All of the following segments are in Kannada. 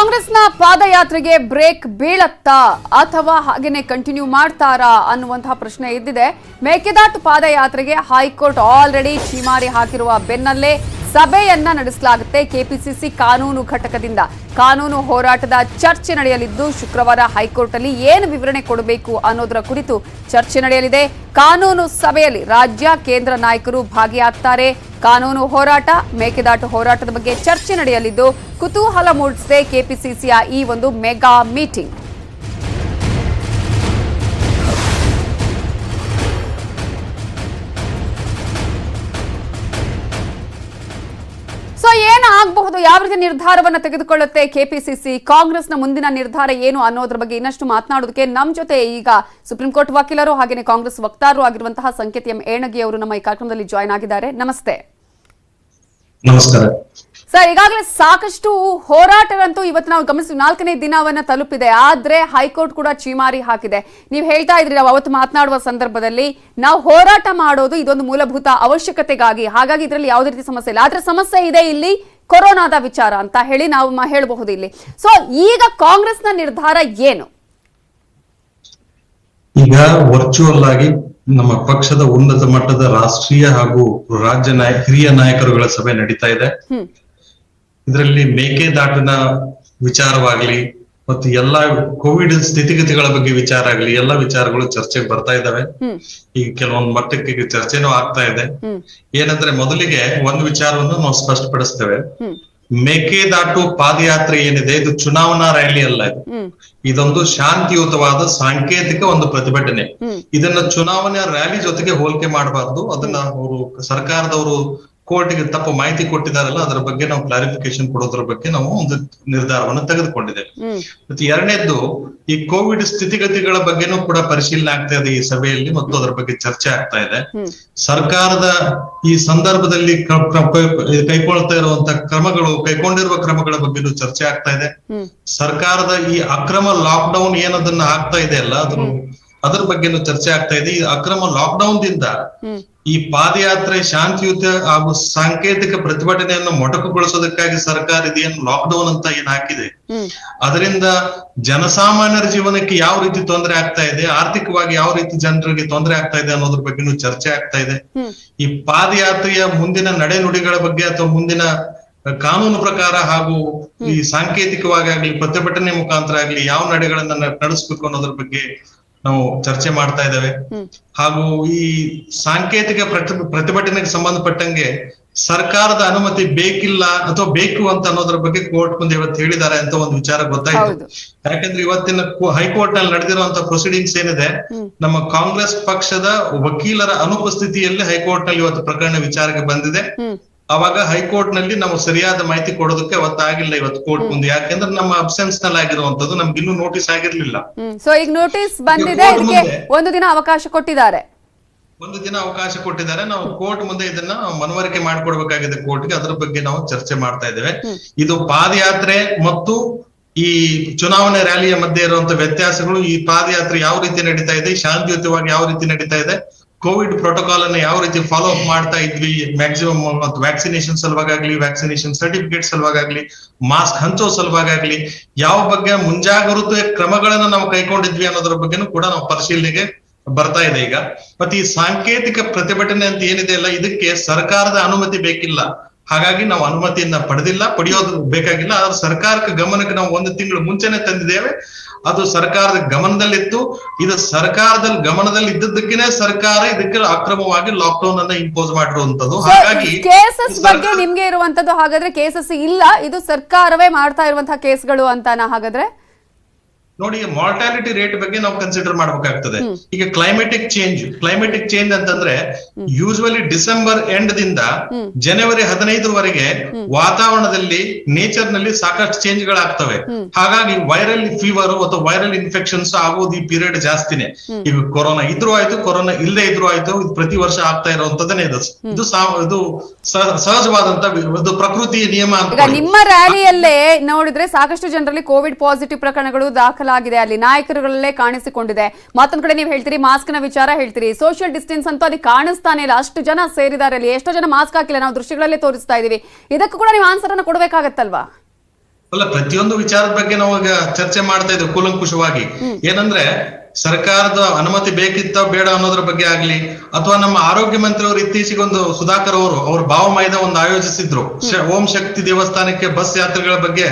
ಕಾಂಗ್ರೆಸ್ನ ಪಾದಯಾತ್ರೆಗೆ ಬ್ರೇಕ್ ಬೀಳತ್ತಾ ಅಥವಾ ಹಾಗೇನೆ ಕಂಟಿನ್ಯೂ ಮಾಡ್ತಾರಾ ಅನ್ನುವಂತಹ ಪ್ರಶ್ನೆ ಇದ್ದಿದೆ. ಮೇಕೆದಾಟು ಪಾದಯಾತ್ರೆಗೆ ಹೈಕೋರ್ಟ್ ಆಲ್ರೆಡಿ ಛೀಮಾರಿ ಹಾಕಿರುವ ಬೆನ್ನಲ್ಲೇ ಸಭೆಯನ್ನ ನಡೆಸಲಾಗುತ್ತೆ ಕೆಪಿಸಿಸಿ ಕಾನೂನು ಘಟಕದಿಂದ. ಕಾನೂನು ಹೋರಾಟದ ಚರ್ಚೆ ನಡೆಯಲಿದ್ದು ಶುಕ್ರವಾರ ಹೈಕೋರ್ಟ್ ಅಲ್ಲಿ ಏನು ವಿವರಣೆ ಕೊಡಬೇಕು ಅನ್ನೋದರ ಕುರಿತು ಚರ್ಚೆ ನಡೆಯಲಿದೆ. ಕಾನೂನು ಸಭೆಯಲ್ಲಿ ರಾಜ್ಯ ಕೇಂದ್ರ ನಾಯಕರು ಭಾಗಿಯಾಗ್ತಾರೆ. ಕಾನೂನು ಹೋರಾಟ ಮೇಕೆದಾಟು ಹೋರಾಟದ ಬಗ್ಗೆ ಚರ್ಚೆ ನಡೆಯಲಿದ್ದು ಕುತೂಹಲ ಮೂಡಿಸಿದೆ ಕೆಪಿಸಿಸಿಯ ಈ ಒಂದು ಮೆಗಾ ಮೀಟಿಂಗ್. ಏನು ಆಗಬಹುದು ಯಾವ ರೀತಿ ನಿರ್ಧಾರವನ್ನ ತೆಗೆದುಕೊಳ್ಳುತ್ತೆ ಕೆಪಿಸಿಸಿ ಕಾಂಗ್ರೆಸ್ನ ಮುಂದಿನ ನಿರ್ಧಾರ ಏನು ಅನ್ನೋದ್ರ ಬಗ್ಗೆ ಇನ್ನಷ್ಟು ಮಾತನಾಡೋದಕ್ಕೆ ನಮ್ಮ ಜೊತೆ ಈಗ ಸುಪ್ರೀಂ ಕೋರ್ಟ್ ವಕೀಲರು ಹಾಗೆಯೇ ಕಾಂಗ್ರೆಸ್ ವಕ್ತಾರರು ಆಗಿರುವಂತಹ ಸಂಕೇತ ಎಂ ಏಣಗಿ ಅವರು ನಮ್ಮ ಈ ಕಾರ್ಯಕ್ರಮದಲ್ಲಿ ಜಾಯ್ನ್ ಆಗಿದ್ದಾರೆ. ನಮಸ್ತೆ. ನಮಸ್ಕಾರ. ಸರ್ ಈಗಾಗಲೇ ಸಾಕಷ್ಟು ಹೋರಾಟಗಳಂತೂ ಇವತ್ತು ನಾವು ಗಮನಿಸಿ ನಾಲ್ಕನೇ ದಿನವನ್ನ ತಲುಪಿದೆ. ಆದ್ರೆ ಹೈಕೋರ್ಟ್ ಕೂಡ ಚೀಮಾರಿ ಹಾಕಿದೆ. ನೀವು ಹೇಳ್ತಾ ಇದ್ರಿ ನಾವು ಅವತ್ತು ಮಾತನಾಡುವ ಸಂದರ್ಭದಲ್ಲಿ ನಾವು ಹೋರಾಟ ಮಾಡೋದು ಇದೊಂದು ಮೂಲಭೂತ ಅವಶ್ಯಕತೆಗಾಗಿ. ಹಾಗಾಗಿ ಇದರಲ್ಲಿ ಯಾವುದೇ ರೀತಿ ಸಮಸ್ಯೆ ಇಲ್ಲ. ಆದ್ರೆ ಸಮಸ್ಯೆ ಇದೆ ಇಲ್ಲಿ. ಕೊರೋನಾದ ವಿಚಾರ ಅಂತ ಹೇಳಿ ನಾವು ಹೇಳಬಹುದು ಇಲ್ಲಿ. ಸೊ ಈಗ ಕಾಂಗ್ರೆಸ್ನ ನಿರ್ಧಾರ ಏನು? ಈಗ ವರ್ಚುವಲ್ ಆಗಿ ನಮ್ಮ ಪಕ್ಷದ ಉನ್ನತ ಮಟ್ಟದ ರಾಷ್ಟ್ರೀಯ ಹಾಗೂ ರಾಜ್ಯ ನಾಯ ಹಿರಿಯ ನಾಯಕರುಗಳ ಸಭೆ ನಡೀತಾ ಇದೆ. ಇದರಲ್ಲಿ ಮೇಕೆದಾಟಿನ ವಿಚಾರವಾಗ್ಲಿ ಮತ್ತು ಎಲ್ಲಾ ಕೋವಿಡ್ ಸ್ಥಿತಿಗತಿಗಳ ಬಗ್ಗೆ ವಿಚಾರ ಆಗಲಿ ಎಲ್ಲಾ ವಿಚಾರಗಳು ಚರ್ಚೆಗೆ ಬರ್ತಾ ಇದಾವೆ ಈಗ ಕೆಲವೊಂದು ಮಟ್ಟಕ್ಕೆ ಈಗ ಚರ್ಚೆನೂ ಆಗ್ತಾ ಇದೆ. ಏನಂದ್ರೆ ಮೊದಲಿಗೆ ಒಂದು ವಿಚಾರವನ್ನು ನಾವು ಸ್ಪಷ್ಟಪಡಿಸ್ತೇವೆ. ಮೇಕೆದಾಟು ಪಾದಯಾತ್ರೆ ಏನಿದೆ ಇದು ಚುನಾವಣಾ ರ್ಯಾಲಿ ಅಲ್ಲ ಇದು. ಇದೊಂದು ಶಾಂತಿಯುತವಾದ ಸಾಂಕೇತಿಕ ಒಂದು ಪ್ರತಿಭಟನೆ. ಇದನ್ನ ಚುನಾವಣಾ ರ್ಯಾಲಿ ಜೊತೆಗೆ ಹೋಲಿಕೆ ಮಾಡಬಾರ್ದು. ಅದನ್ನ ಅವರು ಸರ್ಕಾರದವರು ಕೋರ್ಟ್ಗೆ ತಪ್ಪು ಮಾಹಿತಿ ಕೊಟ್ಟಿದಾರಲ್ಲ ಅದರ ಬಗ್ಗೆ ನಾವು ಕ್ಲಾರಿಫಿಕೇಶನ್ ಕೊಡೋದ್ರ ಬಗ್ಗೆ ನಾವು ಒಂದು ನಿರ್ಧಾರವನ್ನು ತೆಗೆದುಕೊಂಡಿದ್ದೇವೆ. ಮತ್ತೆ ಎರಡನೇದ್ದು ಈ ಕೋವಿಡ್ ಸ್ಥಿತಿಗತಿಗಳ ಬಗ್ಗೆನೂ ಕೂಡ ಪರಿಶೀಲನೆ ಆಗ್ತಾ ಇದೆ ಈ ಸಭೆಯಲ್ಲಿ ಮತ್ತು ಅದರ ಬಗ್ಗೆ ಚರ್ಚೆ ಆಗ್ತಾ ಇದೆ. ಸರ್ಕಾರದ ಈ ಸಂದರ್ಭದಲ್ಲಿ ಕೈಗೊಳ್ತಾ ಇರುವಂತ ಕ್ರಮಗಳು ಕೈಗೊಂಡಿರುವ ಕ್ರಮಗಳ ಬಗ್ಗೆನೂ ಚರ್ಚೆ ಆಗ್ತಾ ಇದೆ. ಸರ್ಕಾರದ ಈ ಅಕ್ರಮ ಲಾಕ್ ಡೌನ್ ಏನದನ್ನ ಆಗ್ತಾ ಇದೆ ಅಲ್ಲ ಅದ್ರ ಅದ್ರ ಬಗ್ಗೆನೂ ಚರ್ಚೆ ಆಗ್ತಾ ಇದೆ. ಈ ಅಕ್ರಮ ಲಾಕ್ ಡೌನ್ ದಿಂದ ಈ ಪಾದಯಾತ್ರೆ ಶಾಂತಿಯುತ ಹಾಗೂ ಸಾಂಕೇತಿಕ ಪ್ರತಿಭಟನೆಯನ್ನು ಮೊಟಕುಗೊಳಿಸೋದಕ್ಕಾಗಿ ಸರ್ಕಾರ ಇದೇನು ಲಾಕ್ ಡೌನ್ ಅಂತ ಏನ್ ಹಾಕಿದೆ? ಅದರಿಂದ ಜನಸಾಮಾನ್ಯರ ಜೀವನಕ್ಕೆ ಯಾವ ರೀತಿ ತೊಂದರೆ ಆಗ್ತಾ ಇದೆ ಆರ್ಥಿಕವಾಗಿ ಯಾವ ರೀತಿ ಜನರಿಗೆ ತೊಂದರೆ ಆಗ್ತಾ ಇದೆ ಅನ್ನೋದ್ರ ಬಗ್ಗೆನೂ ಚರ್ಚೆ ಆಗ್ತಾ ಇದೆ. ಈ ಪಾದಯಾತ್ರೆಯ ಮುಂದಿನ ನಡೆನುಡಿಗಳ ಬಗ್ಗೆ ಅಥವಾ ಮುಂದಿನ ಕಾನೂನು ಪ್ರಕಾರ ಹಾಗೂ ಈ ಸಾಂಕೇತಿಕವಾಗಿ ಆಗ್ಲಿ ಪ್ರತಿಭಟನೆ ಮುಖಾಂತರ ಆಗ್ಲಿ ಯಾವ ನಡೆಗಳನ್ನ ನಡೆಸಬೇಕು ನಡೆಸ್ಬೇಕು ಅನ್ನೋದ್ರ ಬಗ್ಗೆ ನಾವು ಚರ್ಚೆ ಮಾಡ್ತಾ ಇದ್ದೇವೆ. ಹಾಗೂ ಈ ಸಾಂಕೇತಿಕ ಪ್ರತಿ- ಪ್ರತಿಭಟನೆಗೆ ಸಂಬಂಧಪಟ್ಟಂಗೆ ಸರ್ಕಾರದ ಅನುಮತಿ ಬೇಕಿಲ್ಲ ಅಥವಾ ಬೇಕು ಅಂತ ಅನ್ನೋದ್ರ ಬಗ್ಗೆ ಕೋರ್ಟ್ ಮುಂದೆ ಇವತ್ತು ಹೇಳಿದ್ದಾರೆ ಅಂತ ಒಂದು ವಿಚಾರ ಗೊತ್ತಾಯ್ತು. ಯಾಕಂದ್ರೆ ಇವತ್ತಿನ ಹೈಕೋರ್ಟ್ನಲ್ಲಿ ನಡೆದಿರುವಂತಹ ಪ್ರೊಸೀಡಿಂಗ್ಸ್ ಏನಿದೆ ನಮ್ಮ ಕಾಂಗ್ರೆಸ್ ಪಕ್ಷದ ವಕೀಲರ ಅನುಪಸ್ಥಿತಿಯಲ್ಲಿ ಹೈಕೋರ್ಟ್ನಲ್ಲಿ ಇವತ್ತು ಪ್ರಕರಣ ವಿಚಾರಕ್ಕೆ ಬಂದಿದೆ. ಅವಾಗ ಹೈಕೋರ್ಟ್ನಲ್ಲಿ ನಾವು ಸರಿಯಾದ ಮಾಹಿತಿ ಕೊಡೋದಕ್ಕೆ ಅವತ್ತಾಗಿಲ್ಲ ಇವತ್ತು ಕೋರ್ಟ್ ಮುಂದೆ. ಯಾಕೆಂದ್ರೆ ನಮ್ಮ ಅಬ್ಸೆನ್ಸ್ನಲ್ಲಿ ಆಗಿರುವಂತದ್ದು ನಮ್ಗೆ ಇನ್ನೂ ನೋಟಿಸ್ ಆಗಿರ್ಲಿಲ್ಲ. ಸೊ ಈಗ ನೋಟಿಸ್ ಬಂದಿದೆ ಒಂದು ದಿನ ಅವಕಾಶ ಕೊಟ್ಟಿದ್ದಾರೆ. ಒಂದು ದಿನ ಅವಕಾಶ ಕೊಟ್ಟಿದ್ದಾರೆ. ನಾವು ಕೋರ್ಟ್ ಮುಂದೆ ಇದನ್ನ ಮನವರಿಕೆ ಮಾಡಿಕೊಡ್ಬೇಕಾಗಿದೆ ಕೋರ್ಟ್ಗೆ ಅದ್ರ ಬಗ್ಗೆ ನಾವು ಚರ್ಚೆ ಮಾಡ್ತಾ ಇದ್ದೇವೆ. ಇದು ಪಾದಯಾತ್ರೆ ಮತ್ತು ಈ ಚುನಾವಣೆ ರ್ಯಾಲಿಯ ಮಧ್ಯೆ ಇರುವಂತ ವ್ಯತ್ಯಾಸಗಳು ಈ ಪಾದಯಾತ್ರೆ ಯಾವ ರೀತಿ ನಡೀತಾ ಇದೆ ಶಾಂತಿಯುತವಾಗಿ ಯಾವ ರೀತಿ ನಡೀತಾ ಇದೆ ಕೋವಿಡ್ ಪ್ರೋಟೋಕಾಲ್ ಅನ್ನ ಯಾವ ರೀತಿ ಫಾಲೋ ಅಪ್ ಮಾಡ್ತಾ ಇದ್ವಿ ಮ್ಯಾಕ್ಸಿಮಮ್ ವ್ಯಾಕ್ಸಿನೇಷನ್ ಸಲುವಾಗಲಿ ವ್ಯಾಕ್ಸಿನೇಷನ್ ಸರ್ಟಿಫಿಕೇಟ್ ಸಲುವಾಗಲಿ ಮಾಸ್ಕ್ ಹಂಚೋ ಸಲುವಾಗಲಿ ಯಾವ ಬಗ್ಗೆ ಮುಂಜಾಗ್ರತೆ ಕ್ರಮಗಳನ್ನ ನಾವು ಕೈಗೊಂಡಿದ್ವಿ ಅನ್ನೋದ್ರ ಬಗ್ಗೆನೂ ಕೂಡ ನಾವು ಪರಿಶೀಲನೆಗೆ ಬರ್ತಾ ಇದೆ ಈಗ. ಮತ್ತೆ ಈ ಸಾಂಕೇತಿಕ ಪ್ರತಿಭಟನೆ ಅಂತ ಏನಿದೆ ಅಲ್ಲ, ಇದಕ್ಕೆ ಸರ್ಕಾರದ ಅನುಮತಿ ಬೇಕಿಲ್ಲ. ಹಾಗಾಗಿ ನಾವು ಅನುಮತಿಯನ್ನ ಪಡೆದಿಲ್ಲ, ಪಡೆಯೋದು ಬೇಕಾಗಿಲ್ಲ. ಆದ್ರೆ ಸರ್ಕಾರಕ್ಕೆ ಗಮನಕ್ಕೆ ನಾವು ಒಂದು ತಿಂಗಳು ಮುಂಚೆನೆ ತಂದಿದ್ದೇವೆ. ಅದು ಸರ್ಕಾರದ ಗಮನದಲ್ಲಿತ್ತು. ಇದು ಸರ್ಕಾರದಲ್ಲಿ ಗಮನದಲ್ಲಿ ಇದ್ದದ್ದಕ್ಕೇನೆ ಸರ್ಕಾರ ಇದಕ್ಕೆ ಅಕ್ರಮವಾಗಿ ಲಾಕ್ ಡೌನ್ ಅನ್ನ ಇಂಪೋಸ್ ಮಾಡಿರುವಂತದ್ದು. ಹಾಗಾಗಿ ಕೇಸಸ್ ಬಗ್ಗೆ ನಿಮ್ಗೆ ಇರುವಂತದ್ದು ಹಾಗಾದ್ರೆ ಕೇಸಸ್ ಇಲ್ಲ. ಇದು ಸರ್ಕಾರವೇ ಮಾಡ್ತಾ ಇರುವಂತಹ ಕೇಸ್ಗಳು ಅಂತಾನ ಹಾಗಾದ್ರೆ? ನೋಡಿ ಮಾರ್ಟಾಲಿಟಿ ರೇಟ್ ಬಗ್ಗೆ ನಾವು ಕನ್ಸಿಡರ್ ಮಾಡ್ಬೇಕಾಗ್ತದೆ. ಈಗ ಕ್ಲೈಮೆಟಿಕ್ ಚೇಂಜ್ ಕ್ಲೈಮೆಟಿಕ್ ಚೇಂಜ್ ಅಂತಂದ್ರೆ ಯೂಶುವಲಿ ಡಿಸೆಂಬರ್ ಎಂಡ್ ದಿಂದ ಜನವರಿ ಹದಿನೈದರವರೆಗೆ ವಾತಾವರಣದಲ್ಲಿ ನೇಚರ್ನಲ್ಲಿ ಸಾಕಷ್ಟು ಚೇಂಜ್ ಗಳಾಗ್ತವೆ. ಹಾಗಾಗಿ ವೈರಲ್ ಫೀವರ್ ಅಥವಾ ವೈರಲ್ ಇನ್ಫೆಕ್ಷನ್ಸ್ ಆಗೋದು ಈ ಪೀರಿಯಡ್ ಜಾಸ್ತಿನೇ. ಈಗ ಕೊರೋನಾ ಇದ್ರೂ ಆಯ್ತು ಕೊರೋನಾ ಇಲ್ಲದೆ ಇದ್ರೂ ಆಯ್ತು ಇದು ಪ್ರತಿ ವರ್ಷ ಆಗ್ತಾ ಇರುವಂತದನ್ನೇ ಇದು. ಇದು ಇದು ಸಹಜವಾದಂತ ಒಂದು ಪ್ರಕೃತಿಯ ನಿಯಮ ನಿಮ್ಮ ರ್ಯಾಲಿಯಲ್ಲೇ ನೋಡಿದ್ರೆ ಸಾಕಷ್ಟು ಜನರಲ್ಲಿ ಕೋವಿಡ್ ಪಾಸಿಟಿವ್ ಪ್ರಕರಣಗಳು ದಾಖಲಾಗಿದೆ. ಅಲ್ಲಿ ನಾಯಕರುಗಳಲ್ಲೇ ಕಾಣಿಸಿಕೊಂಡಿದೆ. ಮತ್ತೊಂದ್ ಕಡೆ ನೀವು ಹೇಳ್ತೀರಿ ಮಾಸ್ಕ್ನ ವಿಚಾರ ಹೇಳ್ತೀರಿ. ಸೋಷಿಯಲ್ ಡಿಸ್ಟೆನ್ಸ್ ಅಂತೂ ಅಲ್ಲಿ ಕಾಣಿಸ್ತಾನೆ ಇಲ್ಲ. ಅಷ್ಟು ಜನ ಸೇರಿದ್ದಾರೆ ಅಲ್ಲಿ. ಎಷ್ಟೋ ಜನ ಮಾಸ್ಕ್ ಹಾಕಿಲ್ಲ. ನಾವು ದೃಶ್ಯಗಳಲ್ಲೇ ತೋರಿಸ್ತಾ ಇದೀವಿ. ಇದಕ್ಕೂ ಕೂಡ ನೀವು ಆನ್ಸರ್ ಅನ್ನು ಕೊಡಬೇಕಾಗತ್ತಲ್ವಾ? ಅಲ್ಲ ಪ್ರತಿಯೊಂದು ವಿಚಾರದ ಬಗ್ಗೆ ನಾವು ಈಗ ಚರ್ಚೆ ಮಾಡ್ತಾ ಇದ್ದೇವೆ ಕೂಲಂಕುಷವಾಗಿ. ಏನಂದ್ರೆ ಸರ್ಕಾರದ ಅನುಮತಿ ಬೇಕಿತ್ತ ಬೇಡ ಅನ್ನೋದ್ರ ಬಗ್ಗೆ ಆಗ್ಲಿ ಅಥವಾ ನಮ್ಮ ಆರೋಗ್ಯ ಮಂತ್ರಿ ಅವರು ಇತ್ತೀಚೆಗೆ ಒಂದು ಸುಧಾಕರ್ ಅವರು ಅವ್ರ ಭಾವಮಯದ ಒಂದು ಆಯೋಜಿಸಿದ್ರು. ಓಂ ಶಕ್ತಿ ದೇವಸ್ಥಾನಕ್ಕೆ ಬಸ್ ಯಾತ್ರೆಗಳ ಬಗ್ಗೆ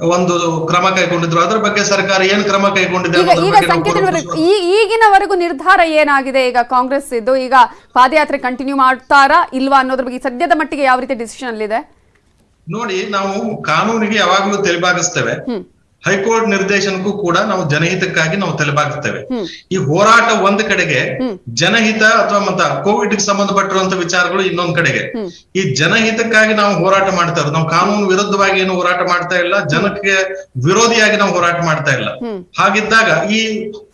ಒಂದು ಕ್ರಮ ಕೈಗೊಂಡಿದ್ರು. ಅದರ ಬಗ್ಗೆ ಸರ್ಕಾರ ಏನ್ ಕ್ರಮ ಕೈಗೊಂಡಿದೆ ಈಗ ಈ ಈಗಿನವರೆಗೂ ನಿರ್ಧಾರ ಏನಾಗಿದೆ? ಈಗ ಕಾಂಗ್ರೆಸ್ ಇದ್ದು ಈಗ ಪಾದಯಾತ್ರೆ ಕಂಟಿನ್ಯೂ ಮಾಡ್ತಾರಾ ಇಲ್ವಾ ಅನ್ನೋದ್ರ ಬಗ್ಗೆ ಸದ್ಯದ ಮಟ್ಟಿಗೆ ಯಾವ ರೀತಿ ಡಿಸಿಷನ್ ಅಲ್ಲಿದೆ? ನೋಡಿ ನಾವು ಕಾನೂನಿಗೆ ಯಾವಾಗಲೂ ತಲೆಬಾಗಿಸ್ತೇವೆ. ಹ್ಮ್. ಹೈಕೋರ್ಟ್ ನಿರ್ದೇಶನಕ್ಕೂ ಕೂಡ ನಾವು ಜನಹಿತಕ್ಕಾಗಿ ನಾವು ತಲೆಬಾಗುತ್ತೇವೆ. ಈ ಹೋರಾಟ ಒಂದ್ ಕಡೆಗೆ ಜನಹಿತ ಅಥವಾ ಮತ್ತ ಕೋವಿಡ್ಗೆ ಸಂಬಂಧಪಟ್ಟಿರುವಂತ ವಿಚಾರಗಳು ಇನ್ನೊಂದ್ ಕಡೆಗೆ. ಈ ಜನಹಿತಕ್ಕಾಗಿ ನಾವು ಹೋರಾಟ ಮಾಡ್ತಾ ಇರೋದು. ನಾವು ಕಾನೂನು ವಿರುದ್ಧವಾಗಿ ಏನು ಹೋರಾಟ ಮಾಡ್ತಾ ಇಲ್ಲ ಜನಕ್ಕೆ ವಿರೋಧಿಯಾಗಿ ನಾವು ಹೋರಾಟ ಮಾಡ್ತಾ ಇಲ್ಲ. ಹಾಗಿದ್ದಾಗ ಈ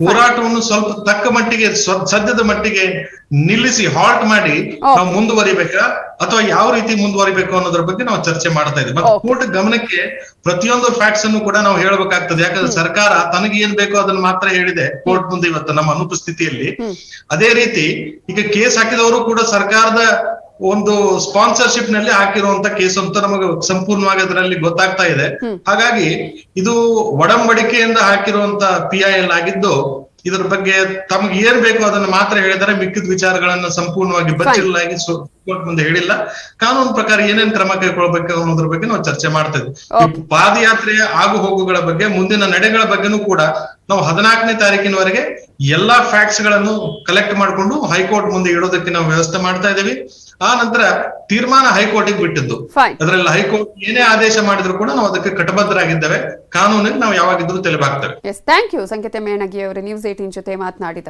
ಹೋರಾಟವನ್ನು ಸ್ವಲ್ಪ ತಕ್ಕ ಮಟ್ಟಿಗೆ ಸದ್ಯದ ಮಟ್ಟಿಗೆ ನಿಲ್ಲಿಸಿ ಹಾಲ್ಟ್ ಮಾಡಿ ನಾವು ಮುಂದುವರಿಬೇಕಾ? ಅಥವಾ ಯಾವ ರೀತಿ ಮುಂದುವರಿಬೇಕು ಅನ್ನೋದ್ರ ಬಗ್ಗೆ ನಾವು ಚರ್ಚೆ ಮಾಡ್ತಾ ಇದ್ದೀವಿ. ಮತ್ತೆ ಕೋರ್ಟ್ ಗಮನಕ್ಕೆ ಪ್ರತಿಯೊಂದು ಫ್ಯಾಕ್ಟ್ಸ್ ಅನ್ನು ಕೂಡ ನಾವು ಹೇಳ್ಬೇಕಾಗ್ತದೆ. ಯಾಕಂದ್ರೆ ಸರ್ಕಾರ ತನಗೆ ಏನ್ ಬೇಕೋ ಅದನ್ನ ಮಾತ್ರ ಹೇಳಿದೆ. ಕೋರ್ಟ್ ಮುಂದೆ ಇವತ್ತು ನಮ್ಮ ಅನುಪಸ್ಥಿತಿಯಲ್ಲಿ. ಅದೇ ರೀತಿ ಈಗ ಕೇಸ್ ಹಾಕಿದವರು ಕೂಡ ಸರ್ಕಾರದ ಒಂದು ಸ್ಪಾನ್ಸರ್ಶಿಪ್ನಲ್ಲಿ ಹಾಕಿರುವಂತ ಕೇಸ್ ಅಂತ ನಮಗೆ ಸಂಪೂರ್ಣವಾಗಿ ಅದರಲ್ಲಿ ಗೊತ್ತಾಗ್ತಾ ಇದೆ. ಹಾಗಾಗಿ ಇದು ಒಡಂಬಡಿಕೆಯಿಂದ ಹಾಕಿರುವಂತ ಪಿ ಐ ಎಲ್ ಆಗಿದ್ದು ಇದರ ಬಗ್ಗೆ ತಮ್ಗೆ ಏನ್ ಬೇಕು ಅದನ್ನ ಮಾತ್ರ ಹೇಳಿದರೆ ಮಿಕ್ಕಿದ ವಿಚಾರಗಳನ್ನ ಸಂಪೂರ್ಣವಾಗಿ ಬಚ್ಚಿಲಾಗಿ ಕೋರ್ಟ್ ಮುಂದೆ ಹೇಳಿಲ್ಲ. ಕಾನೂನು ಪ್ರಕಾರ ಏನೇನ್ ಕ್ರಮ ಕೈಗೊಳ್ಬೇಕು ಅನ್ನೋದ್ರ ಬಗ್ಗೆ ನಾವು ಚರ್ಚೆ ಮಾಡ್ತೇವೆ ಪಾದಯಾತ್ರೆಯ ಆಗು ಹೋಗುಗಳ ಬಗ್ಗೆ ಮುಂದಿನ ನಡೆಗಳ ಬಗ್ಗೆನೂ ಕೂಡ ನಾವು ಹದಿನಾಲ್ಕನೇ ತಾರೀಕಿನವರೆಗೆ ಎಲ್ಲಾ ಫ್ಯಾಕ್ಟ್ಸ್ಗಳನ್ನು ಕಲೆಕ್ಟ್ ಮಾಡಿಕೊಂಡು ಹೈಕೋರ್ಟ್ ಮುಂದೆ ಇಡೋದಕ್ಕೆ ನಾವು ವ್ಯವಸ್ಥೆ ಮಾಡ್ತಾ ಇದ್ದೀವಿ. ಆ ನಂತರ ತೀರ್ಮಾನ ಹೈಕೋರ್ಟಿಗೆ ಬಿಟ್ಟಿದ್ದು. ಅದರಲ್ಲಿ ಹೈಕೋರ್ಟ್ ಏನೇ ಆದೇಶ ಮಾಡಿದ್ರು ಕೂಡ ನಾವು ಅದಕ್ಕೆ ಕಟಬದ್ಧರಾಗಿದ್ದೇವೆ. ಕಾನೂನಿಗೆ ನಾವು ಯಾವಾಗಿದ್ರೂ ತಲೆಬಾಗ್ತೇವೆ. ಥ್ಯಾಂಕ್ ಯು ಸಂಕೇತ ಮೇಣಗಿ ಅವರು ನ್ಯೂಸ್ ಏಟೀನ್ ಜೊತೆ ಮಾತನಾಡಿದ